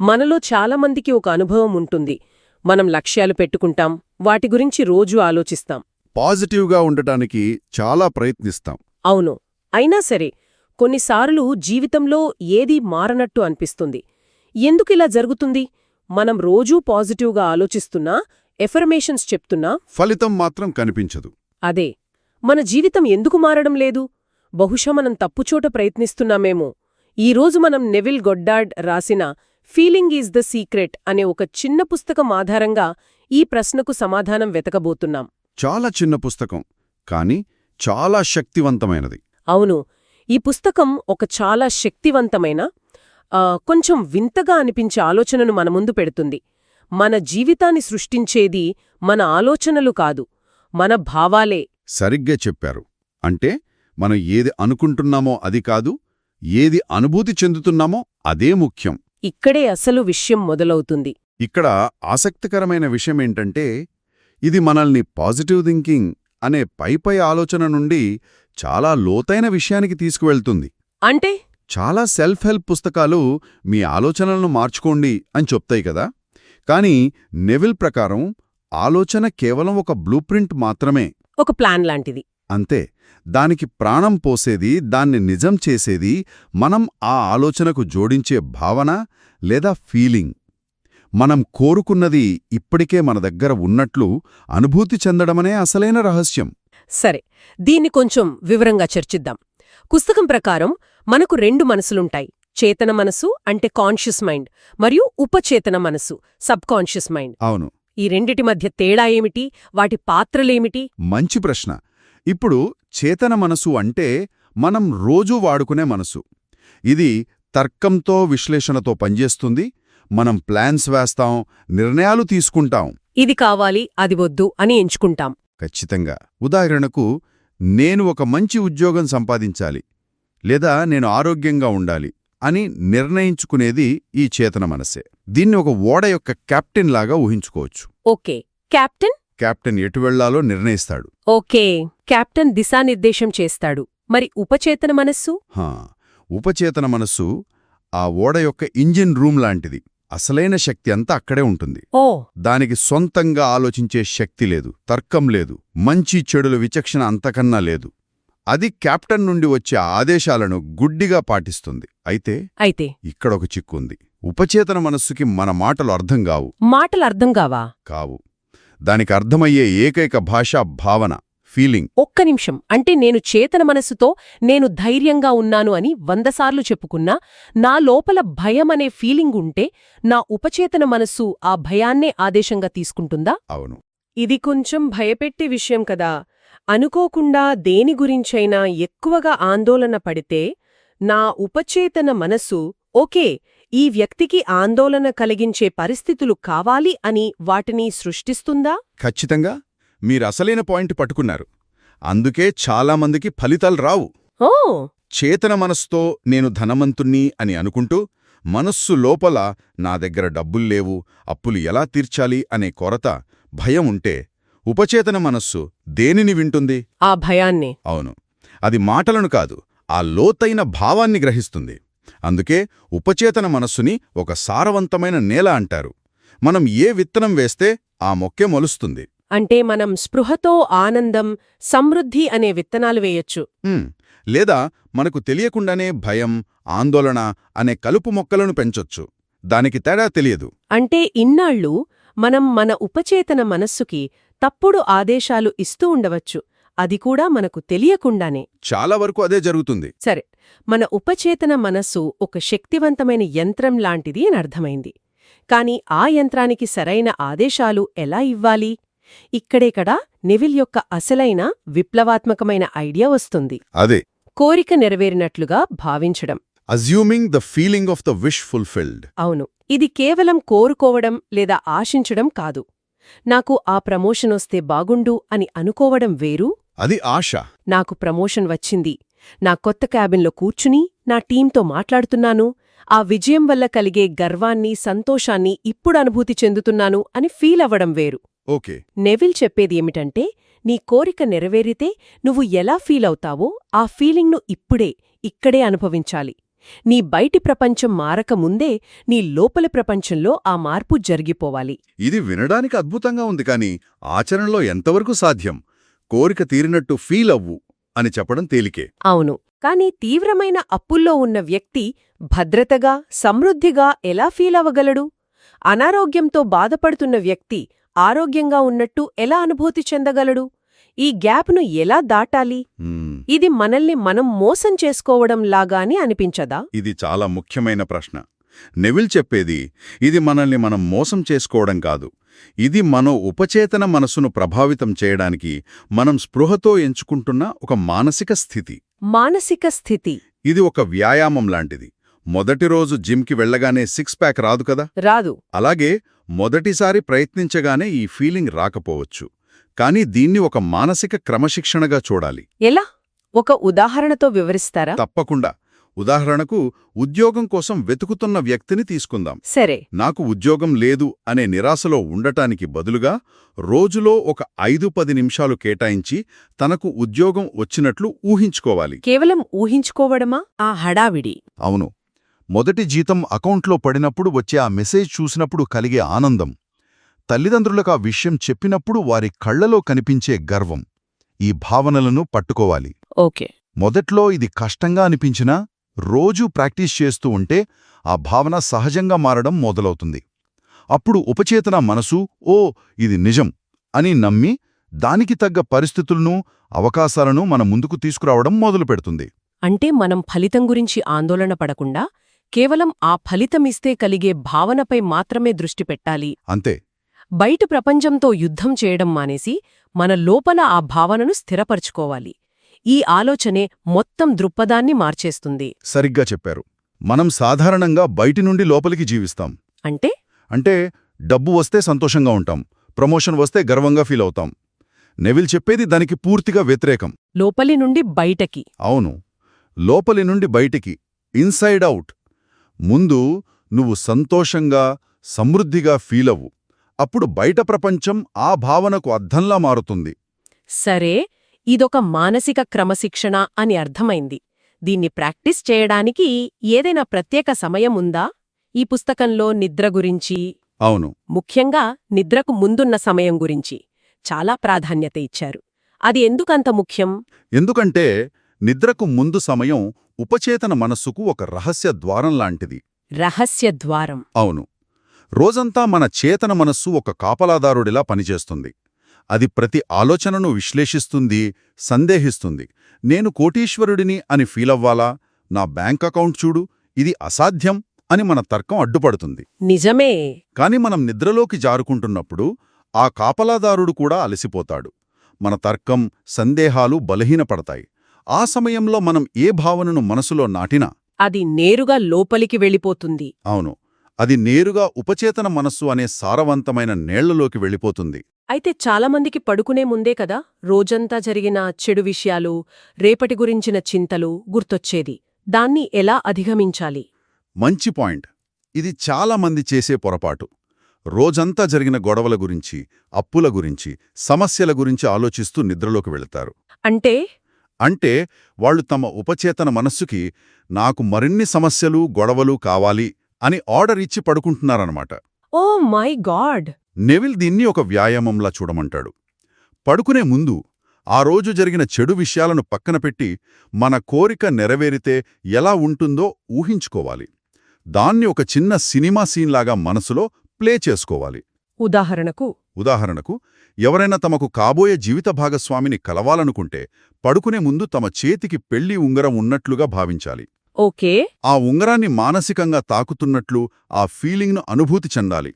మనలో చాలామందికి ఒక అనుభవం ఉంటుంది. మనం లక్ష్యాలు పెట్టుకుంటాం వాటి గురించి రోజూ ఆలోచిస్తాం. పాజిటివ్గా ఉండటానికి చాలా ప్రయత్నిస్తాం. అవును. అయినా సరే కొన్నిసార్లు జీవితంలో ఏదీ మారనట్టు అనిపిస్తుంది. ఎందుకిలా జరుగుతుంది? మనం రోజూ పాజిటివ్గా ఆలోచిస్తున్నా ఎఫర్మేషన్స్ చెప్తున్నా? ఫలితం మాత్రం కనిపించదు. అదే. మన జీవితం ఎందుకు మారడం లేదు? బహుశా మనం తప్పుచోట ప్రయత్నిస్తున్నామేమో. ఈరోజు మనం నెవిల్ గొడ్డార్డ్ రాసిన ఫీలింగ్ ఈజ్ ద సీక్రెట్ అనే ఒక చిన్న పుస్తకం ఆధారంగా ఈ ప్రశ్నకు సమాధానం వెతకబోతున్నాం. చాలా చిన్న పుస్తకం కానీ చాలా శక్తివంతమైనది. అవును ఈ పుస్తకం ఒక చాలా శక్తివంతమైన కొంచెం వింతగా అనిపించే ఆలోచనను మన ముందు పెడుతుంది. మన జీవితాన్ని సృష్టించేది మన ఆలోచనలు కాదు మన భావాలే. సరిగ్గా చెప్పారు. అంటే మనం ఏది అనుకుంటున్నామో అది కాదు ఏది అనుభూతి చెందుతున్నామో అదే ముఖ్యం. ఇక్కడే అసలు విషయం మొదలవుతుంది. ఇక్కడ ఆసక్తికరమైన విషయమేంటంటే ఇది మనల్ని పాజిటివ్ థింకింగ్ అనే పైపై ఆలోచన నుండి చాలా లోతైన విషయానికి తీసుకువెళ్తుంది. అంటే? చాలా సెల్ఫ్ హెల్ప్ పుస్తకాలు మీ ఆలోచనలను మార్చుకోండి అని చెప్తాయి కదా. కానీ నెవిల్ ప్రకారం ఆలోచన కేవలం ఒక బ్లూప్రింట్ మాత్రమే. ఒక ప్లాన్ లాంటిది. అంతే దానికి ప్రాణం పోసేది దాన్ని నిజం చేసేది మనం ఆ ఆలోచనకు జోడించే భావన లేదా ఫీలింగ్. మనం కోరుకున్నది ఇప్పటికే మన దగ్గర ఉన్నట్లు అనుభూతి చెందడమనే అసలైన రహస్యం. సరే దీన్ని కొంచెం వివరంగా చర్చిద్దాం. పుస్తకం ప్రకారం మనకు రెండు మనసులుంటాయి చేతన మనసు అంటే కాన్షియస్ మైండ్ మరియు ఉపచేతన మనసు సబ్ కాన్షియస్ మైండ్. అవును. ఈ రెండిటి మధ్య తేడా ఏమిటి? వాటి పాత్రలేమిటి? మంచి ప్రశ్న. ఇప్పుడు చేతన మనసు అంటే మనం రోజూ వాడుకునే మనసు. ఇది తర్కంతో విశ్లేషణతో పనిచేస్తుంది మనం ప్లాన్స్ వేస్తాం నిర్ణయాలు తీసుకుంటాం. ఇది కావాలి అది వద్దు అని ఎంచుకుంటాం. ఖచ్చితంగా. ఉదాహరణకు నేను ఒక మంచి ఉద్యోగం సంపాదించాలి లేదా నేను ఆరోగ్యంగా ఉండాలి అని నిర్ణయించుకునేది ఈ చేతన మనసే. దీన్ని ఒక ఓడ యొక్క కెప్టెన్ లాగా ఊహించుకోవచ్చు. ఓకే. కెప్టెన్ కెప్టెన్ ఎటు వెళ్ళాలో నిర్ణయిస్తాడు. ఓకే కెప్టెన్ దిశానిర్దేశం చేస్తాడు. మరి ఉపచేతన మనస్సు? హా, ఉపచేతన మనస్సు ఆ ఓడ యొక్క ఇంజిన్ రూమ్ లాంటిది. అసలైన శక్తి అంతా అక్కడే ఉంటుంది. ఓ. దానికి సొంతంగా ఆలోచించే శక్తి లేదు తర్కం లేదు మంచి చెడుల విచక్షణ అంతకన్నా లేదు. అది కెప్టెన్ నుండి వచ్చే ఆదేశాలను గుడ్డిగా పాటిస్తుంది. అయితే అయితే ఇక్కడొక చిక్కుంది ఉపచేతన మనస్సుకి మన మాటలు అర్థం కావు. మాటలు అర్థం కావా? కావు. దానికి అర్థమయ్యే ఏకైక భాషా భావన ఫీలింగ్ ఒక్క నిమిషం. అంటే నేను చేతన మనస్సుతో నేను ధైర్యంగా ఉన్నాను అని వందసార్లు చెప్పుకున్నా నా లోపల భయం అనే ఫీలింగ్ ఉంటే నా ఉపచేతన మనస్సు ఆ భయాన్నే ఆదేశంగా తీసుకుంటుందా? అవును. ఇది కొంచెం భయపెట్టే విషయం కదా. అనుకోకుండా దేని గురించైనా ఎక్కువగా ఆందోళన పడితే నా ఉపచేతన మనస్సు ఓకే ఈ వ్యక్తికి ఆందోళన కలిగించే పరిస్థితులు కావాలి అని వాటిని సృష్టిస్తుందా? ఖచ్చితంగా. మీరసలైన పాయింట్ పట్టుకున్నారు. అందుకే చాలామందికి ఫలితాలు రావు. ఓ! చేతన మనస్సుతో నేను ధనవంతుణ్ణి అని అనుకుంటూ మనస్సు లోపల నా దగ్గర డబ్బుల్లేవు అప్పులు ఎలా తీర్చాలి అనే కొరత భయం ఉంటే ఉపచేతన మనస్సు దేనిని వింటుంది? ఆ భయాన్నే. అవును. అది మాటలను కాదు ఆ లోతైన భావాన్ని గ్రహిస్తుంది. అందుకే ఉపచేతన మనస్సుని ఒక సారవంతమైన నేల అంటారు. మనం ఏ విత్తనం వేస్తే ఆ మొక్కే మొలుస్తుంది? అంటే మనం స్పృహతో ఆనందం సమృద్ధి అనే విత్తనాలు వేయొచ్చు. లేదా మనకు తెలియకుండానే భయం ఆందోళన అనే కలుపు మొక్కలను పెంచొచ్చు. దానికి తేడా తెలియదు. అంటే ఇన్నాళ్ళు మనం మన ఉపచేతన మనస్సుకి తప్పుడు ఆదేశాలు ఇస్తూ ఉండవచ్చు. అది కూడా మనకు తెలియకుండానే. చాలా వరకు అదే జరుగుతుంది. సరే. మన ఉపచేతన మనస్సు ఒక శక్తివంతమైన యంత్రం లాంటిది అని అర్థమైంది. కాని ఆ యంత్రానికి సరైన ఆదేశాలు ఎలా ఇవ్వాలి? ఇక్కడేకడా నెవిల్ యొక్క అసలైన విప్లవాత్మకమైన ఐడియా వస్తుంది. అదే. కోరిక నెరవేరినట్లుగా భావించడం. Assuming the feeling of the wish fulfilled అవును. ఇది కేవలం కోరుకోవడం లేదా ఆశించడం కాదు. నాకు ఆ ప్రమోషనొస్తే బాగుండు అని అనుకోవడం వేరు? అది ఆశ. నాకు ప్రమోషన్ వచ్చింది. నా కొత్త క్యాబిన్లో కూర్చుని నా టీంతో మాట్లాడుతున్నాను ఆ విజయం వల్ల కలిగే గర్వాన్ని సంతోషాన్ని ఇప్పుడు అనుభూతి చెందుతున్నాను అని ఫీల్ అవ్వడం వేరు. ఓకే. నెవిల్ చెప్పేది ఏమిటంటే నీ కోరిక నెరవేరితే నువ్వు ఎలా ఫీల్ అవుతావో ఆ ఫీలింగ్ను ఇప్పుడే ఇక్కడే అనుభవించాలి. నీ బయటి ప్రపంచం మారకముందే నీ లోపలి ప్రపంచంలో ఆ మార్పు జరిగిపోవాలి. ఇది వినడానికి అద్భుతంగా ఉంది కాని ఆచరణలో ఎంతవరకు సాధ్యం? కోరిక తీరినట్టు ఫీల్ అవ్వు. అని చెప్పడం తేలికే. అవును. కాని తీవ్రమైన అప్పుల్లో ఉన్న వ్యక్తి భద్రతగా సమృద్ధిగా ఎలా ఫీల్ అవ్వగలడు? అనారోగ్యంతో బాధపడుతున్న వ్యక్తి ఆరోగ్యంగా ఉన్నట్టు ఎలా అనుభూతి చెందగలడు? ఈ గ్యాప్ను ఎలా దాటాలి. ఇది మనల్ని మనం మోసం చేసుకోవడం లాగాని అనిపించదా? ఇది చాలా ముఖ్యమైన ప్రశ్న. నెవిల్ చెప్పేది ఇది మనల్ని మనం మోసం చేసుకోవడం కాదు. ఇది మన ఉపచేతన మనసును ప్రభావితం చేయడానికి మనం స్పృహతో ఎంచుకుంటున్న ఒక మానసిక స్థితి. మానసిక స్థితి. ఇది ఒక వ్యాయామం లాంటిది. మొదటి రోజు జిమ్కి వెళ్ళగానే సిక్స్ ప్యాక్ రాదు కదా? రాదు. అలాగే మొదటిసారి ప్రయత్నించగానే ఈ ఫీలింగ్ రాకపోవచ్చు. కానీ దీన్ని ఒక మానసిక క్రమశిక్షణగా చూడాలి. ఎలా? ఒక ఉదాహరణతో వివరిస్తారా? తప్పకుండా. ఉదాహరణకు ఉద్యోగం కోసం వెతుకుతున్న వ్యక్తిని తీసుకుందాం. సరే. నాకు ఉద్యోగం లేదు అనే నిరాశలో ఉండటానికి బదులుగా రోజులో ఒక ఐదు పది నిమిషాలు కేటాయించి తనకు ఉద్యోగం వచ్చినట్లు ఊహించుకోవాలి. కేవలం ఊహించుకోవడమా? ఆ హడావిడి. అవును. మొదటి జీతం అకౌంట్లో పడినప్పుడు వచ్చే ఆ మెసేజ్ చూసినప్పుడు కలిగే ఆనందం. తల్లిదండ్రులకు ఆ విషయం చెప్పినప్పుడు వారి కళ్ళలో కనిపించే గర్వం. ఈ భావనలను పట్టుకోవాలి. ఓకే. మొదట్లో ఇది కష్టంగా అనిపించినా రోజూ ప్రాక్టీస్ చేస్తూ ఉంటే ఆ భావన సహజంగా మారడం మొదలవుతుంది. అప్పుడు ఉపచేతన మనసు ఓ ఇది నిజం అని నమ్మి దానికి తగ్గ పరిస్థితులను అవకాశాలను మన ముందుకు తీసుకురావడం మొదలుపెడుతుంది. అంటే మనం ఫలితం గురించి ఆందోళన పడకుండా కేవలం ఆ ఫలితమిస్తే కలిగే భావనపై మాత్రమే దృష్టి పెట్టాలి. అంతే. బయట ప్రపంచంతో యుద్ధం చేయడం మానేసి మన లోపల ఆ భావనను స్థిరపరచుకోవాలి. ఈ ఆలోచనే మొత్తం దృక్పథాన్ని మార్చేస్తుంది. సరిగ్గా చెప్పారు. మనం సాధారణంగా బయటి నుండి లోపలికి జీవిస్తాం. అంటే? అంటే డబ్బు వస్తే సంతోషంగా ఉంటాం. ప్రమోషన్ వస్తే గర్వంగా ఫీల్ అవుతాం. నెవిల్ చెప్పేది దానికి పూర్తిగా వ్యతిరేకం. లోపలి నుండి బయటకి. అవును. లోపలి నుండి బయటికి. Inside out. ముందు నువ్వు సంతోషంగా సమృద్ధిగా ఫీలవు అప్పుడు బయట ప్రపంచం ఆ భావనకు అర్థంలా మారుతుంది. సరే ఇదొక మానసిక క్రమశిక్షణ అని అర్థమైంది. దీన్ని ప్రాక్టీస్ చేయడానికి ఏదైనా ప్రత్యేక సమయం ఉందా? ఈ పుస్తకంలో నిద్ర గురించి అవును. ముఖ్యంగా నిద్రకు ముందున్న సమయం గురించి చాలా ప్రాధాన్యత ఇచ్చారు. అది ఎందుకంత ముఖ్యం? ఎందుకంటే నిద్రకు ముందు సమయం ఉపచేతన మనస్సుకు ఒక రహస్య ద్వారం లాంటిది. రహస్య ద్వారం. అవును. రోజంతా మన చేతన మనస్సు ఒక కాపలాదారుడిలా పనిచేస్తుంది. అది ప్రతి ఆలోచనను విశ్లేషిస్తుంది సందేహిస్తుంది. నేను కోటీశ్వరుడిని అని ఫీలవ్వాలా నా బ్యాంక్ అకౌంట్ చూడు ఇది అసాధ్యం అని మన తర్కం అడ్డుపడుతుంది. నిజమే. కాని మనం నిద్రలోకి జారుకుంటున్నప్పుడు ఆ కాపలాదారుడు కూడా అలసిపోతాడు. మన తర్కం సందేహాలు బలహీనపడతాయి. ఆ సమయంలో మనం ఏ భావనను మనసులో నాటినా అది నేరుగా లోపలికి వెళ్ళిపోతుంది. అవును అది నేరుగా ఉపచేతన మనస్సు అనే సారవంతమైన నేళ్ళలోకి వెళ్ళిపోతుంది. అయితే చాలామందికి పడుకునే ముందే కదా రోజంతా జరిగిన చెడు విషయాలు రేపటి గురించిన చింతలు గుర్తొచ్చేది. దాన్ని ఎలా అధిగమించాలి? మంచి పాయింట్. ఇది చాలా మంది చేసే పొరపాటు. రోజంతా జరిగిన గొడవల గురించి అప్పుల గురించి సమస్యల గురించి ఆలోచిస్తూ నిద్రలోకి వెళతారు. అంటే? అంటే వాళ్ళు తమ ఉపచేతన మనస్సుకి నాకు మరిన్ని సమస్యలు గొడవలు కావాలి అని ఆర్డర్ ఇచ్చి పడుకుంటున్నారన్నమాట. Oh my God! నెవిల్ దీన్ని ఒక వ్యాయామంలా చూడమంటాడు. పడుకునే ముందు ఆ రోజు జరిగిన చెడు విషయాలను పక్కన పెట్టి మన కోరిక నెరవేరితే ఎలా ఉంటుందో ఊహించుకోవాలి. దాన్ని ఒక చిన్న సినిమా సీన్లాగా మనసులో ప్లే చేసుకోవాలి. ఉదాహరణకు ఉదాహరణకు ఎవరైనా తమకు కాబోయే జీవిత భాగస్వామిని కలవాలనుకుంటే పడుకునే ముందు తమ చేతికి పెళ్ళి ఉంగరం ఉన్నట్లుగా భావించాలి. ఓకే. ఆ ఉంగరాన్ని మానసికంగా తాకుతున్నట్లు ఆ ఫీలింగ్ను అనుభూతి చెందాలి.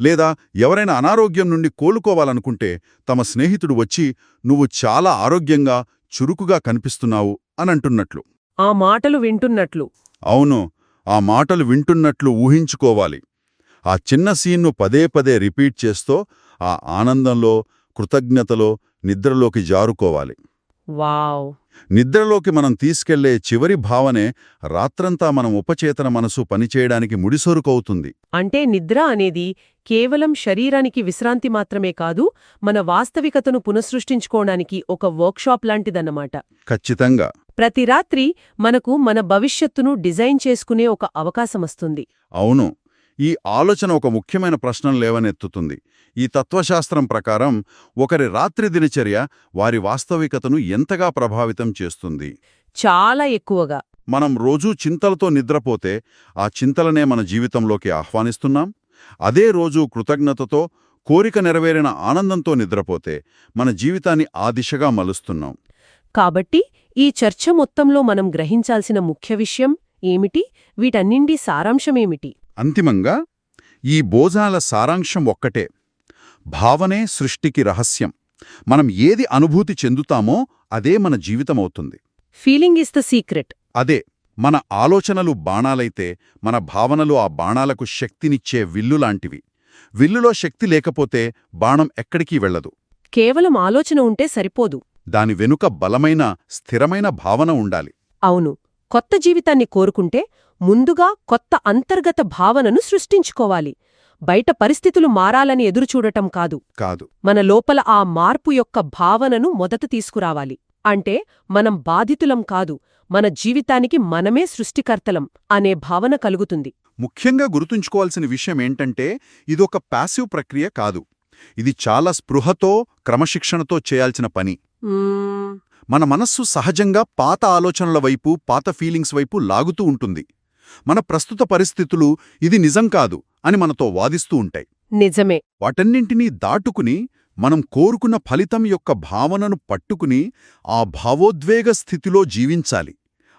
లేదా ఎవరైనా అనారోగ్యం నుండి కోలుకోవాలనుకుంటే తమ స్నేహితుడు వచ్చి నువ్వు చాలా ఆరోగ్యంగా చురుకుగా కనిపిస్తున్నావు అనంటున్నట్లు. ఆ మాటలు వింటున్నట్లు. అవును ఆ మాటలు వింటున్నట్లు ఊహించుకోవాలి. ఆ చిన్న సీన్ను పదే పదే రిపీట్ చేస్తూ ఆ ఆనందంలో కృతజ్ఞతలో నిద్రలోకి జారుకోవాలి. వావ్! నిద్రలోకి మనం తీసుకెళ్ళే చివరి భావనే రాత్రంతా మనం ఉపచేతన మనసు పనిచేయడానికి ముడిసొరుకవుతుంది. అంటే నిద్ర అనేది కేవలం శరీరానికి విశ్రాంతి మాత్రమే కాదు మన వాస్తవికతను పునఃసృష్టించుకోవడానికి ఒక వర్క్షాప్ లాంటిదన్నమాట. ఖచ్చితంగా. ప్రతి రాత్రి మనకు మన భవిష్యత్తును డిజైన్ చేసుకునే ఒక అవకాశమొస్తుంది. అవును. ఈ ఆలోచన ఒక ముఖ్యమైన ప్రశ్నలు లేవనెత్తుతుంది. ఈ తత్వశాస్త్రం ప్రకారం ఒకరి రాత్రి దినచర్య వారి వాస్తవికతను ఎంతగా ప్రభావితం చేస్తుంది? చాలా ఎక్కువగా. మనం రోజూ చింతలతో నిద్రపోతే ఆ చింతలనే మన జీవితంలోకి ఆహ్వానిస్తున్నాం. అదే రోజు కృతజ్ఞతతో కోరిక నెరవేరిన ఆనందంతో నిద్రపోతే మన జీవితాన్ని ఆ దిశగా మలుస్తున్నాం. కాబట్టి ఈ చర్చ మొత్తంలో మనం గ్రహించాల్సిన ముఖ్య విషయం ఏమిటి? వీటన్నింటి సారాంశమేమిటి? అంతిమంగా ఈ బోజాల సారాంశం ఒక్కటే. భావనే సృష్టికి రహస్యం. మనం ఏది అనుభూతి చెందుతామో అదే మన జీవితమవుతుంది. ఫీలింగ్ ఇస్ ద సీక్రెట్ అదే మన ఆలోచనలు బాణాలైతే మన భావనలు ఆ బాణాలకు శక్తినిచ్చే విల్లులాంటివి విల్లులో శక్తి లేకపోతే బాణం ఎక్కడికీ వెళ్ళదు. కేవలం ఆలోచన ఉంటే సరిపోదు. దాని వెనుక బలమైన స్థిరమైన భావన ఉండాలి. అవును కొత్త జీవితాన్ని కోరుకుంటే ముందుగా కొత్త అంతర్గత భావనను సృష్టించుకోవాలి. బయట పరిస్థితులు మారాలని ఎదురుచూడటం కాదు. కాదు. మన లోపల ఆ మార్పు యొక్క భావనను మొదట తీసుకురావాలి. అంటే మనం బాధితులం కాదు మన జీవితానికి మనమే సృష్టికర్తలం అనే భావన కలుగుతుంది. ముఖ్యంగా గుర్తుంచుకోవాల్సిన విషయం ఏంటంటే ఇదొక ప్యాసివ్ ప్రక్రియ కాదు. ఇది చాలా స్పృహతో క్రమశిక్షణతో చేయాల్సిన పని. మన మనస్సు సహజంగా పాత ఆలోచనల వైపు పాత ఫీలింగ్స్ వైపు లాగుతూ ఉంటుంది. మన ప్రస్తుత పరిస్థితులు ఇది నిజం కాదు అని మనతో వాదిస్తూ ఉంటాయి. నిజమే. వాటన్నింటినీ దాటుకుని మనం కోరుకున్న ఫలితం యొక్క భావనను పట్టుకుని ఆ భావోద్వేగ స్థితిలో జీవించాలి.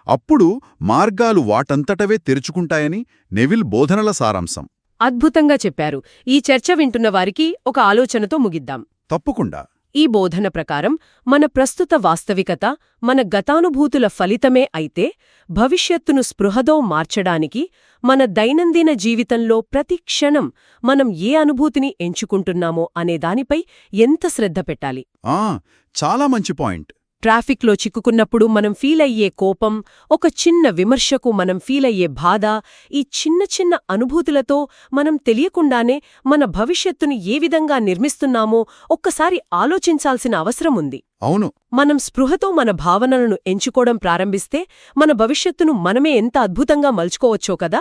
అప్పుడు మార్గాలు వాటంతటవే తెరుచుకుంటాయని నెవిల్ బోధనల సారాంశం. అద్భుతంగా చెప్పారు. ఈ చర్చ వింటున్న వారికి ఒక ఆలోచనతో ముగిద్దాం. తప్పకుండా. ఈ బోధన ప్రకారం మన ప్రస్తుత వాస్తవికత మన గతానుభూతుల ఫలితమే అయితే భవిష్యత్తును స్పృహదో మార్చడానికి మన దైనందిన జీవితంలో ప్రతి క్షణం మనం ఏ అనుభూతిని ఎంచుకుంటున్నామో అనే దానిపై ఎంత శ్రద్ధ పెట్టాలి? చాలా మంచి పాయింట్. ట్రాఫిక్లో చిక్కుకున్నప్పుడు మనం ఫీలయ్యే కోపం ఒక చిన్న విమర్శకు మనం ఫీలయ్యే బాధ ఈ చిన్న చిన్న అనుభూతులతో మనం తెలియకుండానే మన భవిష్యత్తును ఏ విధంగా నిర్మిస్తున్నామో ఒక్కసారి ఆలోచించాల్సిన అవసరం ఉంది. అవును. మనం స్పృహతో మన భావనలను ఎంచుకోవడం ప్రారంభిస్తే మన భవిష్యత్తును మనమే ఎంత అద్భుతంగా మలుచుకోవచ్చో కదా?